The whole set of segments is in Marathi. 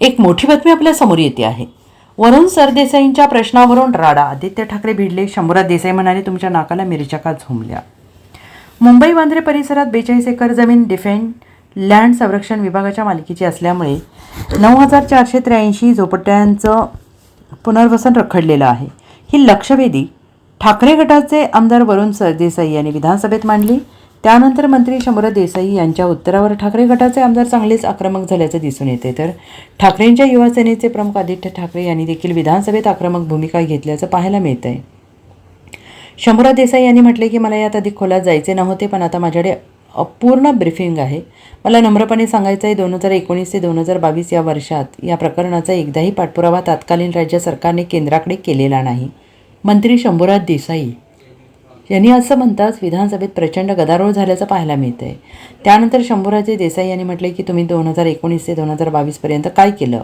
एक मोठी बातमी आपल्यासमोर येते आहे. वरुण सरदेसाईंच्या प्रश्नावरून राडा आदित्य ठाकरे भिडले शंभूराज देसाई म्हणाले तुमच्या नाकाला मिरच्या का झोंबल्या मुंबई वांद्रे परिसरात बेचाळीस एकर जमीन डिफेंड लँड संरक्षण विभागाच्या मालकीची असल्यामुळे नऊ हजार चारशे त्र्याऐंशी झोपट्यांचं पुनर्वसन रखडलेलं आहे. ही लक्षवेधी ठाकरे गटाचे आमदार वरुण सरदेसाई यांनी विधानसभेत मांडली. त्यानंतर मंत्री शंभर देसाई यांच्या उत्तरावर ठाकरे गटाचे आमदार चांगलेच आक्रमक झाल्याचं दिसून येते. तर ठाकरेंच्या युवासेनेचे प्रमुख आदित्य ठाकरे यांनी देखील विधानसभेत आक्रमक भूमिका घेतल्याचं पाहायला मिळत आहे शंभूराज देसाई यांनी म्हटले की मला यात अधिक खोलात जायचे नव्हते पण आता माझ्याकडे अपूर्ण ब्रीफिंग आहे. मला नम्रपणे सांगायचं आहे दोन हजार एकोणीस ते दोन हजार बावीस या वर्षात या प्रकरणाचा एकदाही पाठपुरावा तात्कालीन राज्य सरकारने केंद्राकडे केलेला नाही. मंत्री शंभूराज देसाई यांनी असं म्हणताच विधानसभेत प्रचंड गदारोळ झाल्याचं पाहायला मिळतं आहे त्यानंतर शंभूराजे देसाई यांनी म्हटले की तुम्ही दोन हजार एकोणीस ते दोन हजार बावीसपर्यंत काय केलं?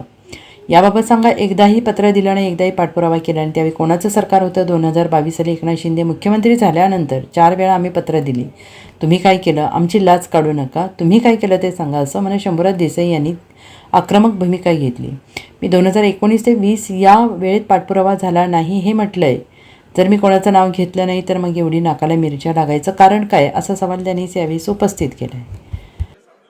याबाबत सांगा एकदाही पत्र दिलं आणि एकदाही पाठपुरावा केला आणि त्यावेळी कोणाचं सरकार होतं? दोन हजार बावीस साली एकनाथ शिंदे मुख्यमंत्री झाल्यानंतर चार वेळा आम्ही पत्र दिली. तुम्ही काय केलं? आमची लाच काढू नका. तुम्ही काय केलं ते सांगा असं म्हणून शंभूराज देसाई यांनी आक्रमक भूमिका घेतली. मी दोन हजार एकोणीस ते वीस या वेळेत पाठपुरावा झाला नाही हे म्हटलं आहे जर मी कोणाचं नाव घेतलं नाही तर मग एवढी नाकाला मिरच्या लागायचं कारण काय? असा सवाल त्यांनी यावेळी उपस्थित केला आहे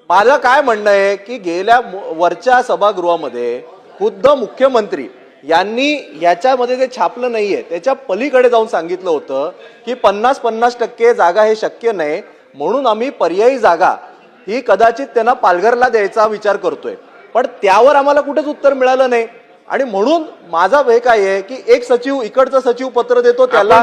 माझं काय म्हणणं आहे की गेल्या वरच्या सभागृहामध्ये खुद्द मुख्यमंत्री यांनी याच्यामध्ये जे छापलं नाहीये त्याच्या पलीकडे जाऊन सांगितलं होतं की पन्नास पन्नास टक्के जागा हे शक्य नाही म्हणून आम्ही पर्यायी जागा ही कदाचित त्यांना पालघरला द्यायचा विचार करतोय. पण त्यावर आम्हाला कुठेच उत्तर मिळालं नाही. आणि म्हणून माझा हे काय आहे की एक सचिव इकडचा सचिव पत्र देतो त्याला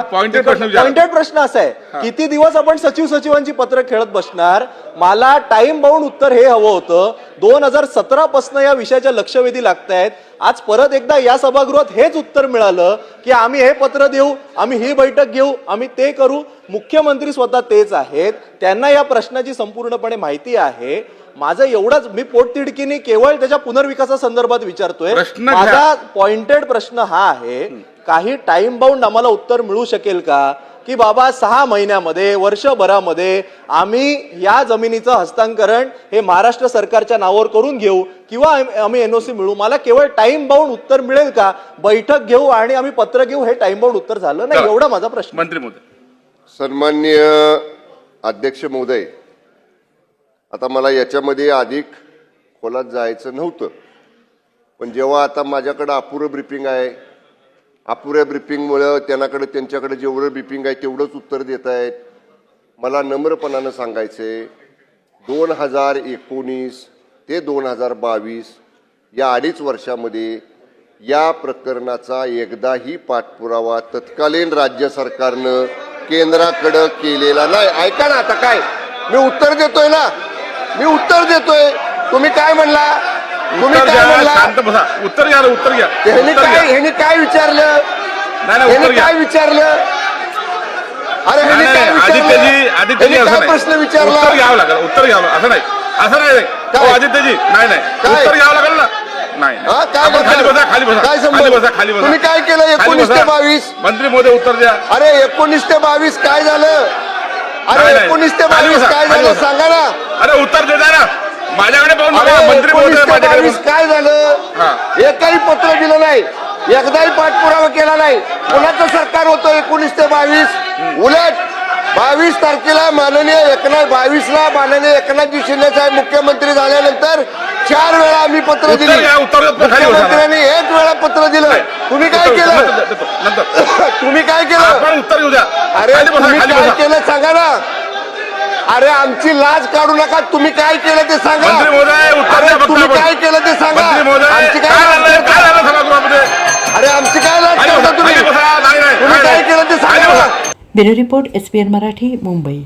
pointed प्रश्न असा आहे. किती दिवस आपण सचिव सचिवांची पत्र खेळत बसणार? मला टाइम बाउंड उत्तर हे हवं होतं. दोन हजार सतरा पासन या विषयाच्या लक्षवेधी लागतायत. आज परत एकदा या सभागृहात हेच उत्तर मिळालं की आम्ही हे पत्र देऊ आम्ही ही बैठक घेऊ आम्ही ते करू. मुख्यमंत्री स्वतः तेच आहेत. त्यांना या प्रश्नाची संपूर्णपणे माहिती आहे. माझं एवढंच मी पोटतिडकीने केवळ त्याच्या पुनर्विकासासंदर्भात विचारतोय. माझा पॉइंटेड प्रश्न हा आहे काही टाइम बाउंड आम्हाला उत्तर मिळू शकेल का? की बाबा सहा महिन्यामध्ये वर्षभरामध्ये आम्ही या जमिनीचं हस्तांतरण हे महाराष्ट्र सरकारच्या नावावर करून घेऊ किंवा आम- आम्ही एनओसी मिळू. मला केवळ टाइम बाउंड उत्तर मिळेल का? बैठक घेऊ आणि आम्ही पत्र घेऊ हे टाइम बाउंड उत्तर झालं नाही. एवढा माझा प्रश्न. मंत्री महोदय. सन्मान्य अध्यक्ष महोदय आता मला याच्यामध्ये अधिक खोलात जायचं नव्हतं. पण जेव्हा आता माझ्याकडं अपुरं ब्रिफिंग आहे अपुऱ्या ब्रिफिंगमुळं त्यांनाकडे त्यांच्याकडे जेवढं ब्रिफिंग आहे तेवढंच उत्तर देत आहेत. मला नम्रपणानं सांगायचंय दोन हजार एकोणीस ते दोन हजार बावीस या अडीच वर्षामध्ये या प्रकरणाचा एकदाही पाठपुरावा तत्कालीन राज्य सरकारनं केंद्राकडं केलेला नाही. ऐका ना आता काय? मी उत्तर देतोय ना? मी उत्तर देतोय. तुम्ही काय म्हणला? तुम्ही उत्तर काय घ्या म्हणला शांत बसा. उत्तर घ्या रे, उत्तर घ्या. ह्यांनी उत्तर काय घ्या. ह्यांनी काय विचारलं? नाही नाही ह्यांनी उत्तर घ्या. काय विचारलं? अरे ह्यांनी नाही, काय नाही, आदित्यजी विचारलं? आदित्यजी ह्यांनी असं काय नाही. प्रश्न उत्तर विचारला घ्यावं लागेल उत्तर घ्यावं असं नाही. असं नाही रे. काय? हो, आदित्यजी नाही नाही. काय? उत्तर घ्यावं लागेल ना? नाही. नाही. हा, काय आपण खाली बसा? बसा खाली बसा. काय संबंध? बसा खाली बसा. तुम्ही काय केलं? खाली 19 ते बसा. 22? मंत्री महोदय उत्तर द्या. अरे एकोणीस ते बावीस काय झालं? अरे नाही. एकोणीस ते खाली बावीस बसा, काय खाली झालं? बसा. सांगा ना. अरे उत्तर देता ना. माझ्याकडे पाहून अरे बघा मंत्री महोदय माझ्याकडे बावीस? काय झालं? हा. एकही पत्र दिलं नाही. एकदाही पाठपुरावा केला नाही. कोणाचं सरकार होतं एकोणीस ते बावीस. उलट बावीस तारखेला माननीय एकनाथ बावीसला माननीय एकनाथजी शिंदे साहेब मुख्यमंत्री झाल्यानंतर चार वेळा आम्ही पत्र उत्तर दिली. घ्या, उत्तर द्या, खाली बसा ना. मुख्यमंत्र्यांनी एक वेळा पत्र दिलं. तुम्ही काय उत्तर- केलं? नंतर देतो, नंतर. तुम्ही काय केलं? आपण उत्तर घेऊ द्या. अरे खाली बसा तुम्ही खाली काय बसा. केलं सांगा ना. अरे आमची लाज काढू नका. तुम्ही काय केलं ते सांगा. मंत्री महोदय उत्तर अरे तुम्ही. काय केलं ते सांगा. आमची काय अरे आमची काय लाज काढता तुम्ही? तुम्ही काय. केलं ते सांगा. Bureau report S P N Marathi Mumbai.